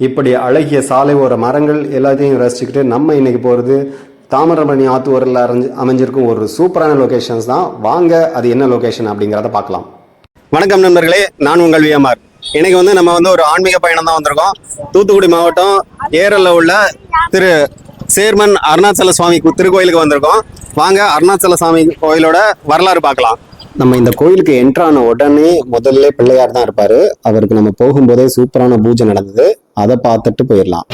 இப்படி அழகிய சாலை ஓர மரங்கள் எல்லாத்தையும் ரசிச்சுக்கிட்டு நம்ம இன்னைக்கு போகிறது தாமிரபரணி ஆத்தூரில் அரைஞ்சு அமைஞ்சிருக்கும் ஒரு சூப்பரான லொகேஷன்ஸ் தான். வாங்க அது என்ன லொகேஷன் அப்படிங்கிறத பார்க்கலாம். வணக்கம் நண்பர்களே நான் உங்கள் விஎம்ஆர் இன்னைக்கு வந்து நம்ம வந்து ஒரு ஆன்மீக பயணம் தான் வந்திருக்கோம். தூத்துக்குடி மாவட்டம் ஏரல்ல உள்ள திரு சேர்மன் அருணாச்சல சுவாமி திருக்கோயிலுக்கு வந்திருக்கோம். வாங்க அருணாச்சல சுவாமி கோயிலோட வரலாறு பார்க்கலாம். நம்ம இந்த கோயிலுக்கு என்ட்ரான உடனே முதல்ல பிள்ளையார் தான் இருப்பாரு. அவருக்கு நம்ம போகும்போதே சூப்பரான பூஜை நடந்தது. அதை பார்த்துட்டு போயிடலாம்.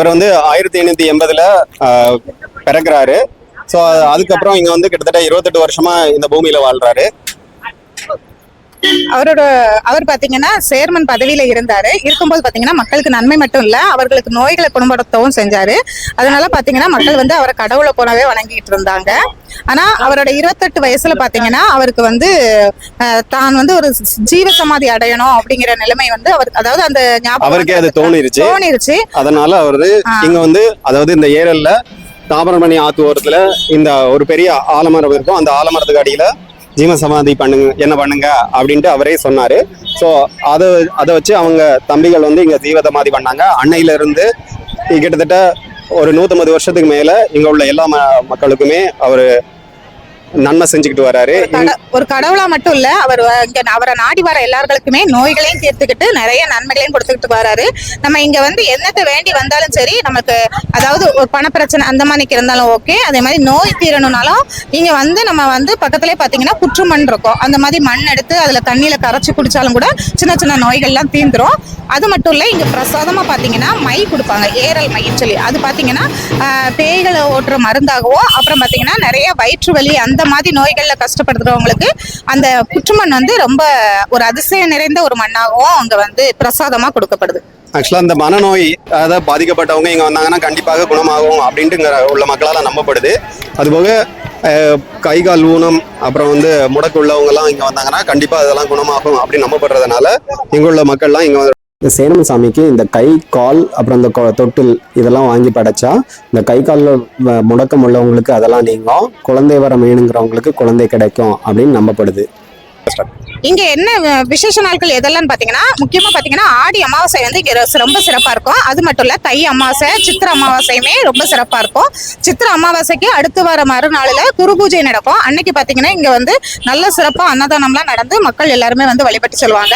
இவர் வந்து ஆயிரத்தி எண்ணூத்தி எண்பதுல பிறக்கிறாரு. ஸோ அதுக்கப்புறம் இங்க வந்து கிட்டத்தட்ட இருபத்தெட்டு வருஷமா இந்த பூமியில வாழ்றாரு. அவரோட அவர் பாத்தீங்கன்னா சேர்மன் பதவியில இருந்தாரு. இருக்கும்போது பாத்தீங்கன்னா மக்களுக்கு நன்மை மட்டும் இல்ல அவர்களுக்கு நோய்களை குணப்படுத்தவும் செஞ்சாரு. அதனால பாத்தீங்கன்னா மக்கள் வந்து அவரை கடவுளை போலவே வணங்கிட்டு இருந்தாங்க. ஆனா அவரோட இருபத்தெட்டு வயசுல பாத்தீங்கன்னா அவருக்கு வந்து தான் வந்து ஒரு ஜீவ சமாதி அடையணும் அப்படிங்கிற நிலைமை வந்து அவர் அதாவது அந்த ஞாபகம் அவருக்கே அது தோணிருச்சு. தோணிருச்சு. அதனால அவரு. இங்க வந்து அதாவது இந்த ஏரல்ல தாமிரபரணி ஆத்து ஓரத்துல இந்த ஒரு பெரிய ஆலமரம் இருக்கும். அந்த ஆலமரத்துக்கு அடியில ஜீவ சமாதி பண்ணுங்க என்ன பண்ணுங்க அப்படின்ட்டு அவரே சொன்னாரு. ஸோ அதை அதை வச்சு அவங்க தம்பிகள் வந்து இங்க ஜீவ சமாதி பண்ணாங்க. அன்னையில இருந்து கிட்டத்தட்ட ஒரு நூத்தம்பது வருஷத்துக்கு மேல இங்க உள்ள எல்லா ம- மக்களுக்குமே அவர் நன்மை செஞ்சுக்கிட்டு வராரு. ஒரு கட- ஒரு கடவுளா மட்டும் இல்ல அவர் இங்க அவரை நாடி வர எல்லார்களுக்குமே நோய்களையும் தீர்த்துக்கிட்டு நிறைய நன்மைகளையும் கொடுத்துக்கிட்டு வராரு. நம்ம இங்க வந்து என்னத்தை வேண்டி வந்தாலும் சரி நமக்கு அதாவது ஒரு பணப்பிரச்சனை அந்த மாதிரி இருந்தாலும் ஓகே அதே மாதிரி நோய் தீரணும்னாலும் இங்க வந்து நம்ம வந்து பக்கத்துலயே பாத்தீங்கன்னா புற்று மண் இருக்கும். அந்த மாதிரி மண் எடுத்து அதுல தண்ணியில கரைச்சு குடிச்சாலும் கூட சின்ன சின்ன நோய்கள்லாம் தீந்துரும். அது மட்டும் இல்ல இங்க பிரசாதமா பாத்தீங்கன்னா மை கொடுப்பாங்க ஏரல் மைன்னு சொல்லி. அது பாத்தீங்கன்னா பேய்களை ஓட்டுற மருந்தாகவும் அப்புறம் பாத்தீங்கன்னா நிறைய வயிற்று வலி அந்த மாதிரி நோய்கள்ல கஷ்டப்படுறவங்களுக்கு அந்த புற்றுமண் வந்து ரொம்ப ஒரு அதிசயம் நிறைந்த ஒரு மண்ணாகவும் அங்கே வந்து பிரசாதமாக கொடுக்கப்படுது. ஆக்சுவலாக இந்த மனநோய் அதாவது பாதிக்கப்பட்டவங்க இங்கே வந்தாங்கன்னா கண்டிப்பாக குணமாகும் அப்படின்ட்டுங்கிற உள்ள மக்களால் நம்பப்படுது. அதுபோக கை கால் ஊனம் அப்புறம் வந்து முடக்கு உள்ளவங்கலாம் இங்கே வந்தாங்கன்னா கண்டிப்பாக அதெல்லாம் குணமாகும் அப்படின்னு நம்பப்படுறதுனால இங்குள்ள மக்கள்லாம் இங்கே வந்து இந்த சேனம் சாமிக்கு இந்த கை கால் அப்புறம் இந்த கொ- தொட்டில் இதெல்லாம் வாங்கி படைச்சா இந்த கை காலில் முடக்கம் உள்ளவங்களுக்கு அதெல்லாம் நீங்கும். குழந்தை வர வேணுங்கிறவங்களுக்கு குழந்தை கிடைக்கும் அப்படின்னு நம்பப்படுது. இங்க என்ன விசேஷ நாட்கள் எதெல்லாம் பாத்தீங்கன்னா முக்கியமா பாத்தீங்கன்னா ஆடி அமாவாசை வந்து இங்க ரொம்ப சிறப்பா இருக்கும். அது மட்டும் இல்ல தை அமாவாசை சித்திர அமாவாசையுமே ரொம்ப சிறப்பா இருக்கும். சித்திர அமாவாசைக்கு அடுத்து வர மறுநாளில் குரு பூஜை நடக்கும். அன்னைக்கு பாத்தீங்கன்னா இங்க வந்து நல்ல சிறப்பா அன்னதானம்லாம் நடந்து மக்கள் எல்லாருமே வந்து வழிபட்டு செல்வாங்க.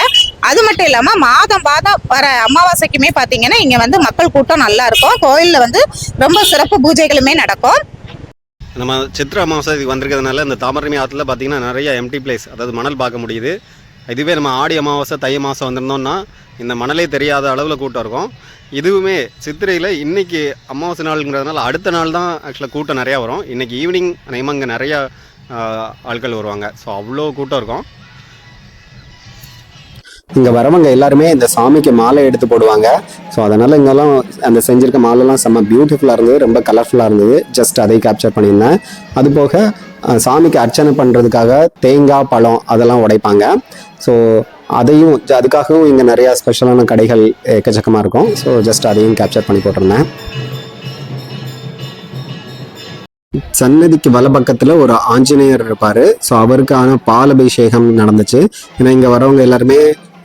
அது மட்டும் இல்லாமல் மாதம் மாதம் வர அமாவாசைக்குமே பார்த்தீங்கன்னா இங்கே வந்து மக்கள் கூட்டம் நல்லா இருக்கும். கோயிலில் வந்து ரொம்ப சிறப்பு பூஜைகளுமே நடக்கும். நம்ம சித்திர அமாவாசைக்கு வந்திருக்கிறதுனால இந்த தாமரமி ஆற்றுல பார்த்தீங்கன்னா நிறைய எம்டி பிளேஸ் அதாவது மணல் பார்க்க முடியுது. இதுவே நம்ம ஆடி அமாவாசை தை மாதம் வந்திருந்தோம்னா இந்த மணலே தெரியாத அளவில் கூட்டம் இருக்கும். இதுவுமே சித்திரையில் இன்றைக்கி அமாவாசை நாளுங்கிறதுனால அடுத்த நாள் தான் ஆக்சுவலாக கூட்டம் நிறையா வரும். இன்னைக்கு ஈவினிங் நேமாக இங்கே நிறையா ஆட்கள் வருவாங்க. ஸோ அவ்வளோ கூட்டம் இருக்கும். இங்கே வரவங்க எல்லாருமே இந்த சாமிக்கு மாலை எடுத்து போடுவாங்க. ஸோ அதனால் இங்கெல்லாம் அந்த செஞ்சிருக்க மாலைலாம் செம்ம பியூட்டிஃபுல்லாக இருந்தது ரொம்ப கலர்ஃபுல்லாக இருந்தது. ஜஸ்ட் அதை கேப்சர் பண்ணியிருந்தேன். அது போக சாமிக்கு அர்ச்சனை பண்ணுறதுக்காக தேங்காய் பழம் அதெல்லாம் உடைப்பாங்க. ஸோ அதையும் அதுக்காகவும் இங்கே நிறையா ஸ்பெஷலான கடைகள் எக்கச்சக்கமாக இருக்கும். ஸோ ஜஸ்ட் அதையும் கேப்சர் பண்ணி போட்டிருந்தேன். சன்னதிக்கு வலப்பக்கத்தில் ஒரு ஆஞ்சநேயர் இருப்பார். ஸோ அவருக்கான பால் அபிஷேகம் நடந்துச்சு. ஏன்னா இங்கே வரவங்க எல்லாருமே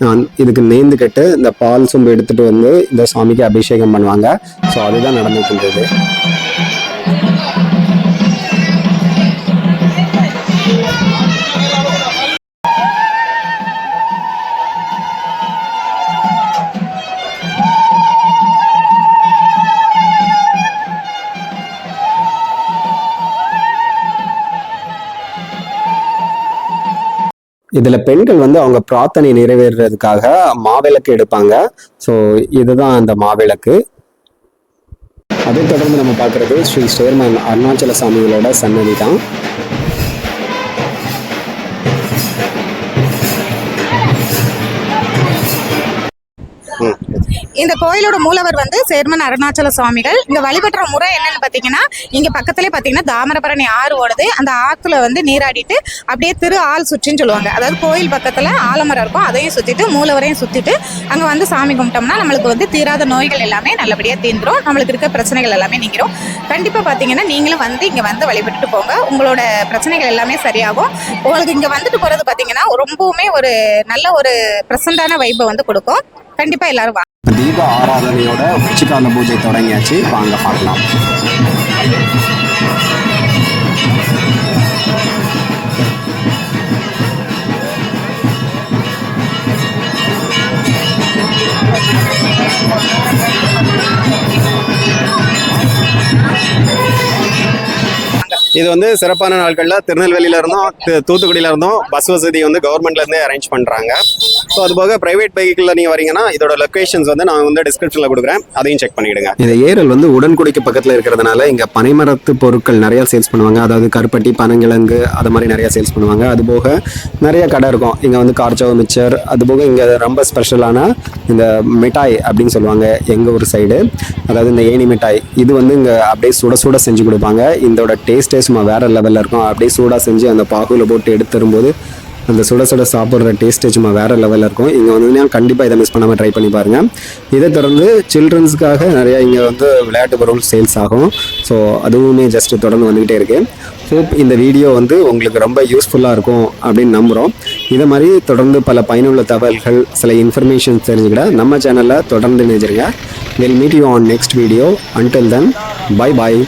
நான் இதுக்கு நேர்ந்து கட்டு இந்த பால் சொம்பு எடுத்துட்டு வந்து இந்த சாமிக்கு அபிஷேகம் பண்ணுவாங்க. ஸோ அதுதான் நடந்துட்டு இருந்தது. இதுல பெண்கள் வந்து அவங்க பிரார்த்தனை நிறைவேறுறதுக்காக மாவிளக்கு எடுப்பாங்க. ஸோ இதுதான் அந்த மாவிளக்கு. அதை தொடர்ந்து நம்ம பார்க்குறது ஸ்ரீ சேர்மன் அருணாச்சல சாமிகளோட சன்னதி தான் இந்த கோயிலோட மூலவர் வந்து சேர்மன் அருணாச்சல சுவாமிகள். இங்க வழிபடுற முறை என்னன்னு பாத்தீங்கன்னா இங்க பக்கத்துலேயே பாத்தீங்கன்னா தாமரபரணி ஆறு ஓடுது. அந்த ஆத்துல வந்து நீராடிட்டு அப்படியே திரு ஆள் சுற்றின்னு சொல்லுவாங்க. அதாவது கோயில் பக்கத்துல ஆலமரம் இருக்கும் அதையும் சுத்திட்டு மூலவரையும் சுத்திட்டு அங்க வந்து சாமி கும்பிட்டோம்னா நம்மளுக்கு வந்து தீராத நோய்கள் எல்லாமே நல்லபடியா தீந்துரும் நம்மளுக்கு இருக்க பிரச்சனைகள் எல்லாமே நீங்கிரும். கண்டிப்பா பாத்தீங்கன்னா நீங்களும் வந்து இங்க வந்து வழிபட்டுட்டு போங்க. உங்களோட பிரச்சனைகள் எல்லாமே சரியாகும். உங்களுக்கு இங்க வந்துட்டு போறது பாத்தீங்கன்னா ரொம்பவுமே ஒரு நல்ல ஒரு பிரசண்டான வைப்பை வந்து கொடுக்கும். கண்டிப்பா எல்லாரும் வாங்க தீப ஆராதனையோட உச்சிக்கால பூஜை தொடங்கியாச்சு. வாங்க பார்க்கலாம். இது வந்து சிறப்பான நாட்களில் திருநெல்வேலியில இருந்தும் து- தூத்துக்குடியில இருந்தும் பஸ் வசதி வந்து கவர்மெண்ட்ல இருந்தே அரேஞ்ச் பண்றாங்க. ஸோ அது போக பிரைவேட் பைக்கில் நீங்க வரீங்கன்னா இதோட லொக்கேஷன்ஸ் வந்து நான் வந்து டிஸ்கிரிப்ஷன்ல கொடுக்குறேன். அதையும் செக் பண்ணிடுங்க. இந்த ஏரல் வந்து உடன்குடிக்கு பக்கத்தில் இருக்கிறதுனால இங்க பனைமரத்து பொருட்கள் நிறைய சேல்ஸ் பண்ணுவாங்க. அதாவது கருப்பட்டி பனங்கிழங்கு அது மாதிரி நிறைய சேல்ஸ் பண்ணுவாங்க. அது போக நிறைய கடை இருக்கும். இங்க வந்து கார்ச்சோ மிச்சர் அது போக இங்க ரொம்ப ஸ்பெஷலான இந்த மிட்டாய் அப்படின்னு சொல்லுவாங்க எங்க ஊர் சைடு அதாவது இந்த ஏணி மிட்டாய் இது வந்து இங்க அப்படியே சுட சுட செஞ்சு கொடுப்பாங்க. இதோட டேஸ்ட்டு சும்மா வேறு லெவலில் இருக்கும். அப்படியே சூடாக செஞ்சு அந்த பாகுவில் போட்டு எடுத்து தரும்போது அந்த சுட சுட சாப்பிட்ற டேஸ்ட்டே சும்மா வேறு லெவலில் இருக்கும். இங்கே வந்து கண்டிப்பாக இதை மிஸ் பண்ணாமல் ட்ரை பண்ணி பாருங்கள் இதை தொடர்ந்து சில்ட்ரன்ஸுக்காக நிறைய இங்கே வந்து விளையாட்டு பொருள் சேல்ஸ் ஆகும். ஸோ அதுவுமே ஜஸ்ட் தொடர்ந்து வந்துக்கிட்டே இருக்குது ஹோப் இந்த வீடியோ வந்து உங்களுக்கு ரொம்ப யூஸ்ஃபுல்லாக இருக்கும் அப்படின்னு நம்புகிறோம் இதை மாதிரி தொடர்ந்து பல பயனுள்ள தகவல்கள் சில இன்ஃபர்மேஷன்ஸ் தெரிஞ்சுக்கிட நம்ம சேனலில் தொடர்ந்து நினைச்சிருங்க will meet you on next video until then bye bye